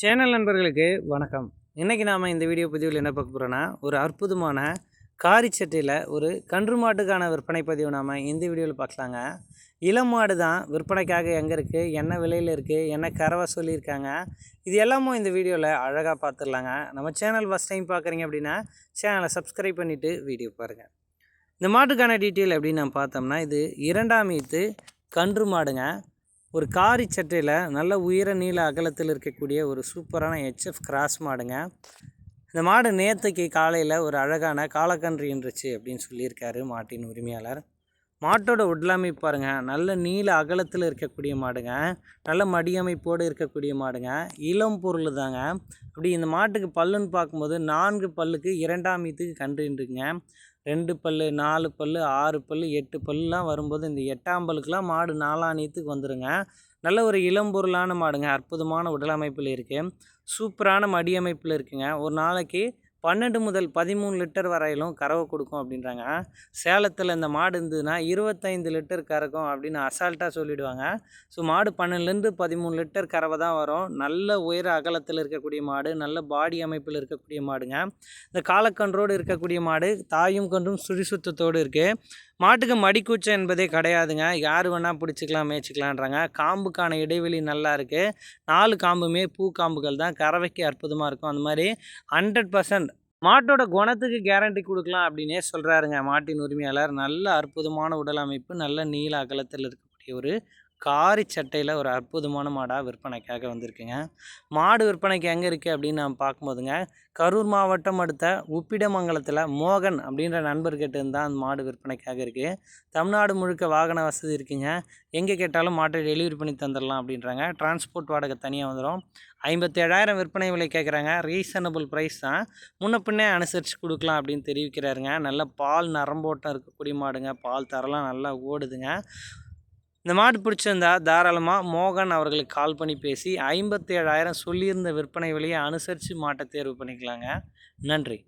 Channel நண்பர்களுக்கு வணக்கம். இன்றைக்கி நாம் இந்த வீடியோ பதிவில் என்ன பார்க்க போகிறோன்னா ஒரு அற்புதமான காரி சட்டையில் ஒரு கன்று மாட்டுக்கான விற்பனை பதிவு நாம் இந்த வீடியோவில் பார்க்கலாங்க. இளம் மாடு தான் விற்பனைக்காக எங்கே இருக்குது என்ன விலையில் இருக்குது என்ன கறவை சொல்லியிருக்காங்க இது எல்லாமும் இந்த வீடியோவில் அழகாக பார்த்துடலாங்க. நம்ம சேனல் ஃபஸ்ட் டைம் பார்க்குறீங்க அப்படின்னா சேனலை சப்ஸ்கிரைப் பண்ணிவிட்டு வீடியோ பாருங்கள் இந்த மாட்டுக்கான டீட்டெயில் அப்படின்னு நம்ம பார்த்தோம்னா இது இரண்டாம் ஈத்து கன்று மாடுங்க. ஒரு காரி சட்டையில் நல்ல உயர நீள அகலத்தில் இருக்கக்கூடிய ஒரு சூப்பரான ஹெச்எஃப் கிராஸ் மாடுங்க. இந்த மாடு நேற்றுக்கு காலையில் ஒரு அழகான காலக்கன்று இருந்துச்சு அப்படின்னு சொல்லியிருக்காரு மாட்டின் உரிமையாளர். மாட்டோட உடலமை பாருங்கள் நல்ல நீள அகலத்தில் இருக்கக்கூடிய மாடுங்க. நல்ல மடியமைப்போடு இருக்கக்கூடிய மாடுங்க. இளம் பொருள் தாங்க. அப்படி இந்த மாட்டுக்கு பல்லுன்னு பார்க்கும்போது நான்கு பல்லுக்கு இரண்டாம் மீத்துக்கு கன்றுன்றுங்க ரெண்டு பல் நாலு பல் ஆறு பல் எட்டு பல்லாம் வரும்போது இந்த எட்டாம் பல்லுக்கெலாம் மாடு நாலாணியத்துக்கு வந்துடுங்க நல்ல ஒரு இளம்பொருளான மாடுங்க. அற்புதமான உடலமைப்பில் இருக்குது சூப்பரான மடியமைப்பில் இருக்குங்க. ஒரு நாளைக்கு பன்னெண்டு முதல் பதிமூணு லிட்டர் வரையிலும் கறவை கொடுக்கும் அப்படின்றாங்க. சேலத்தில் இந்த மாடு இருந்ததுன்னா இருபத்தைந்து லிட்டர் கறக்கும் அப்படின்னு அசால்ட்டாக சொல்லிவிடுவாங்க ஸோ மாடு பன்னெண்டுலேருந்து பதிமூணு லிட்டர் கறவை தான் வரும். நல்ல உயர அகலத்தில் இருக்கக்கூடிய மாடு நல்ல பாடி அமைப்பில் இருக்கக்கூடிய மாடுங்க. இந்த காலக்கன்றோடு இருக்கக்கூடிய மாடு தாயும் கன்றும் சுழி சுத்தத்தோடு இருக்குது மாட்டுக்கு மடிக்கூச்சம் என்பதே கிடையாதுங்க. யார் வேணால் பிடிச்சிக்கலாம் மேய்ச்சிக்கலான்றாங்க காம்புக்கான இடைவெளி நல்லா இருக்குது நாலு காம்புமே பூ காம்புகள் தான். கறவைக்கு அற்புதமாக இருக்கும். அந்த மாதிரி ஹண்ட்ரட் பர்சன்ட் மாட்டோட குணத்துக்கு கேரண்டி கொடுக்கலாம் அப்படின்னே சொல்கிறாருங்க மாட்டின் உரிமையாளர். நல்ல அற்புதமான உடல் அமைப்பு நல்ல நீல அகலத்தில் இருக்கக்கூடிய ஒரு காரி சட்டையில் ஒரு அற்புதமான மாடாக விற்பனைக்காக வந்திருக்குங்க. மாடு விற்பனைக்கு எங்கே இருக்குது அப்படின்னு நான் பார்க்கும்போதுங்க கரூர் மாவட்டம் அடுத்த உப்பிடமங்கலத்தில் மோகன் அப்படின்ற நண்பர்கிட்ட இருந்தால் அந்த மாடு விற்பனைக்காக இருக்குது தமிழ்நாடு முழுக்க வாகன வசதி இருக்குங்க. எங்கே கேட்டாலும் மாட்டை டெலிவரி பண்ணி தந்துடலாம் அப்படின்றாங்க. டிரான்ஸ்போர்ட் வாடகை தனியாக வந்துடும் ஐம்பத்தேழாயிரம் விற்பனை விலை கேட்குறாங்க ரீசனபிள் ப்ரைஸ் தான். முன்ன பின்னே அனுசரித்து கொடுக்கலாம் அப்படின்னு தெரிவிக்கிறாருங்க. நல்ல பால் நரம்போட்டம் இருக்கக்கூடிய மாடுங்க. பால் தரலாம் நல்லா ஓடுதுங்க. இந்த மாடு பிடிச்சிருந்தா தாராளமாக மோகன் அவர்களுக்கு கால் பண்ணி பேசி ஐம்பத்தேழாயிரம் சொல்லியிருந்த விற்பனை விலையை அனுசரித்து மாட்டை தேர்வு பண்ணிக்கலாங்க. நன்றி.